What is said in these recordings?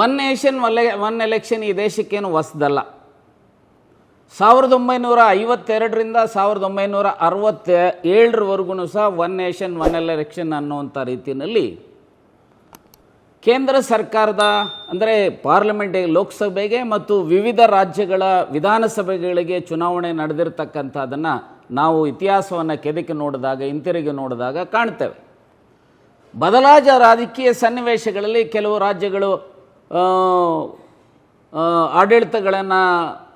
One nation ಒಲ್ಲೆ one election ಈ ದೇಶಕ್ಕೇನು ಹೊಸದಲ್ಲ. ಸಾವಿರದ ಒಂಬೈನೂರ ಐವತ್ತೆರಡರಿಂದ ಸಾವಿರದ ಒಂಬೈನೂರ ಅರವತ್ತ ಏಳರವರೆಗೂ ಸಹ ಒನ್ ನೇಷನ್ ಒನ್ ಎಲೆಕ್ಷನ್ ಅನ್ನುವಂಥ ರೀತಿಯಲ್ಲಿ ಕೇಂದ್ರ ಸರ್ಕಾರದ, ಅಂದರೆ ಪಾರ್ಲಿಮೆಂಟ್ ಲೋಕಸಭೆಗೆ ಮತ್ತು ವಿವಿಧ ರಾಜ್ಯಗಳ ವಿಧಾನಸಭೆಗಳಿಗೆ ಚುನಾವಣೆ ನಡೆದಿರ್ತಕ್ಕಂಥದ್ದನ್ನು ನಾವು ಇತಿಹಾಸವನ್ನು ಕೆದಕಿ ನೋಡಿದಾಗ, ಹಿಂತಿರುಗಿ ನೋಡಿದಾಗ ಕಾಣ್ತೇವೆ. ಬದಲಾದ ರಾಜಕೀಯ ಸನ್ನಿವೇಶಗಳಲ್ಲಿ ಕೆಲವು ರಾಜ್ಯಗಳು ಆ,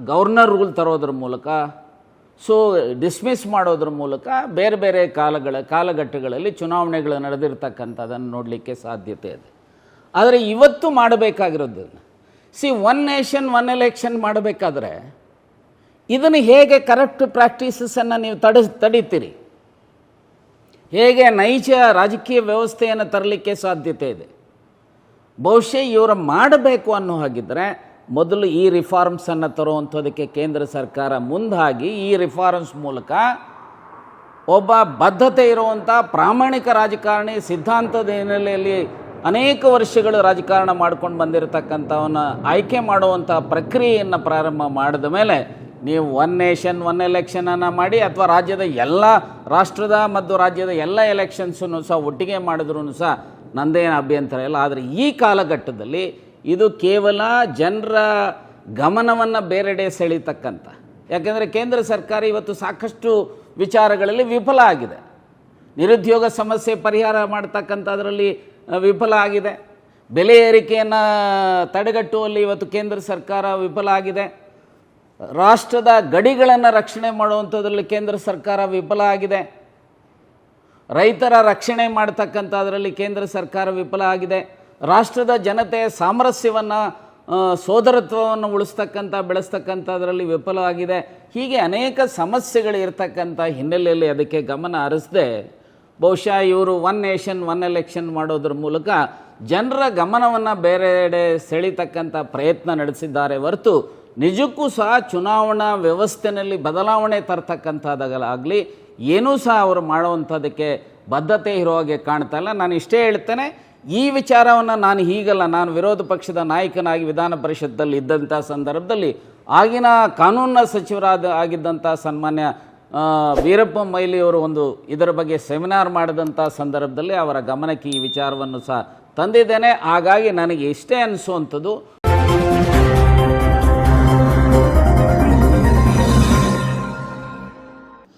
ಗವರ್ನರ್ ರೂಲ್ ತರೋದ್ರ ಮೂಲಕ ಸೊ ಡಿಸ್ಮಿಸ್ ಮಾಡೋದ್ರ ಮೂಲಕ ಬೇರೆ ಬೇರೆ ಕಾಲಗಳ ಕಾಲಘಟ್ಟಗಳಲ್ಲಿ ಚುನಾವಣೆಗಳು ನಡೆದಿರ್ತಕ್ಕಂಥದ್ದನ್ನು ನೋಡಲಿಕ್ಕೆ ಸಾಧ್ಯತೆ ಇದೆ. ಆದರೆ ಇವತ್ತು ಮಾಡಬೇಕಾಗಿರೋದು ಸಿ ಒನ್ ನೇಷನ್ ಒನ್ ಎಲೆಕ್ಷನ್ ಮಾಡಬೇಕಾದ್ರೆ ಇದನ್ನು ಹೇಗೆ ಕರೆಕ್ಟ್ ಪ್ರಾಕ್ಟೀಸಸನ್ನು ನೀವು ತಡ ತಡೀತೀರಿ? ಹೇಗೆ ನೈಜ ರಾಜಕೀಯ ವ್ಯವಸ್ಥೆಯನ್ನು ತರಲಿಕ್ಕೆ ಸಾಧ್ಯತೆ ಇದೆ? ಬಹುಶಃ ಇವರು ಮಾಡಬೇಕು ಅನ್ನೋ ಹಾಗಿದ್ದರೆ ಮೊದಲು ಈ ರಿಫಾರ್ಮ್ಸನ್ನು ತರುವಂಥದಕ್ಕೆ ಕೇಂದ್ರ ಸರ್ಕಾರ ಮುಂದಾಗಿ ಈ ರಿಫಾರ್ಮ್ಸ್ ಮೂಲಕ ಒಬ್ಬ ಬದ್ಧತೆ ಇರುವಂಥ ಪ್ರಾಮಾಣಿಕ ರಾಜಕಾರಣಿ ಸಿದ್ಧಾಂತದ ಹಿನ್ನೆಲೆಯಲ್ಲಿ ಅನೇಕ ವರ್ಷಗಳು ರಾಜಕಾರಣ ಮಾಡ್ಕೊಂಡು ಬಂದಿರತಕ್ಕಂಥವನ್ನ ಆಯ್ಕೆ ಮಾಡುವಂಥ ಪ್ರಕ್ರಿಯೆಯನ್ನು ಪ್ರಾರಂಭ ಮಾಡಿದ ಮೇಲೆ ನೀವು ಒನ್ ನೇಷನ್ ಒನ್ ಎಲೆಕ್ಷನನ್ನು ಮಾಡಿ ಅಥವಾ ರಾಜ್ಯದ ಎಲ್ಲ ರಾಷ್ಟ್ರದ ಮತ್ತು ರಾಜ್ಯದ ಎಲ್ಲ ಎಲೆಕ್ಷನ್ಸನ್ನು ಸಹ ಒಟ್ಟಿಗೆ ಮಾಡಿದ್ರೂ ಸಹ ನಂದೇನು ಅಭ್ಯಂತರ ಇಲ್ಲ. ಆದರೆ ಈ ಕಾಲಘಟ್ಟದಲ್ಲಿ ಇದು ಕೇವಲ ಜನರ ಗಮನವನ್ನು ಬೇರೆಡೆ ಸೆಳೀತಕ್ಕಂಥ ಯಾಕೆಂದರೆ ಕೇಂದ್ರ ಸರ್ಕಾರ ಇವತ್ತು ಸಾಕಷ್ಟು ವಿಚಾರಗಳಲ್ಲಿ ವಿಫಲ ಆಗಿದೆ. ನಿರುದ್ಯೋಗ ಸಮಸ್ಯೆ ಪರಿಹಾರ ಮಾಡ್ತಕ್ಕಂಥದ್ರಲ್ಲಿ ವಿಫಲ ಆಗಿದೆ. ಬೆಲೆ ಏರಿಕೆಯನ್ನು ತಡೆಗಟ್ಟುವಲ್ಲಿ ಇವತ್ತು ಕೇಂದ್ರ ಸರ್ಕಾರ ವಿಫಲ ಆಗಿದೆ. ರಾಷ್ಟ್ರದ ಗಡಿಗಳನ್ನು ರಕ್ಷಣೆ ಮಾಡುವಂಥದ್ರಲ್ಲಿ ಕೇಂದ್ರ ಸರ್ಕಾರ ವಿಫಲ ಆಗಿದೆ. ರೈತರ ರಕ್ಷಣೆ ಮಾಡ್ತಕ್ಕಂಥದ್ರಲ್ಲಿ ಕೇಂದ್ರ ಸರ್ಕಾರ ವಿಫಲ ಆಗಿದೆ. ರಾಷ್ಟ್ರದ ಜನತೆಯ ಸಾಮರಸ್ಯವನ್ನು ಸೋದರತ್ವವನ್ನು ಉಳಿಸ್ತಕ್ಕಂಥ, ಬೆಳೆಸ್ತಕ್ಕಂಥದ್ರಲ್ಲಿ ವಿಫಲವಾಗಿದೆ ಹೀಗೆ ಅನೇಕ ಸಮಸ್ಯೆಗಳು ಇರ್ತಕ್ಕಂಥ ಹಿನ್ನೆಲೆಯಲ್ಲಿ ಅದಕ್ಕೆ ಗಮನ ಹರಿಸದೆ, ಬಹುಶಃ ಇವರು ಒನ್ ನೇಷನ್, ಒನ್ ಎಲೆಕ್ಷನ್ ಮಾಡೋದ್ರ ಮೂಲಕ ಜನರ ಗಮನವನ್ನು ಬೇರೆಡೆ ಸೆಳೀತಕ್ಕಂಥ ಪ್ರಯತ್ನ ನಡೆಸಿದ್ದಾರೆ. ಹೊರತು ನಿಜಕ್ಕೂ ಸಹ ಚುನಾವಣಾ ವ್ಯವಸ್ಥೆಯಲ್ಲಿ ಬದಲಾವಣೆ ತರ್ತಕ್ಕಂಥದ್ದಾಗಲಾಗಲಿ ಏನೂ ಸಹ ಅವರು ಮಾಡುವಂಥದ್ದಕ್ಕೆ ಬದ್ಧತೆ ಇರೋ ಹಾಗೆ ಕಾಣ್ತಾ ಇಲ್ಲ. ನಾನು ಇಷ್ಟೇ ಹೇಳ್ತೇನೆ, ಈ ವಿಚಾರವನ್ನು ನಾನು ಹೀಗಲ್ಲ, ನಾನು ವಿರೋಧ ಪಕ್ಷದ ನಾಯಕನಾಗಿ ವಿಧಾನ ಪರಿಷತ್ತಲ್ಲಿ ಇದ್ದಂಥ ಸಂದರ್ಭದಲ್ಲಿ ಆಗಿನ ಕಾನೂನಿನ ಸಚಿವರಾದ, ಆಗಿದ್ದಂಥ ಸನ್ಮಾನ್ಯ ವೀರಪ್ಪ ಮೈಲಿಯವರು ಒಂದು ಇದರ ಬಗ್ಗೆ ಸೆಮಿನಾರ್ ಮಾಡಿದಂಥ ಸಂದರ್ಭದಲ್ಲಿ ಅವರ ಗಮನಕ್ಕೆ ಈ ವಿಚಾರವನ್ನು ಸಹ ತಂದಿದ್ದೇನೆ. ಹಾಗಾಗಿ ನನಗೆ ಇಷ್ಟೇ ಅನಿಸುವಂಥದ್ದು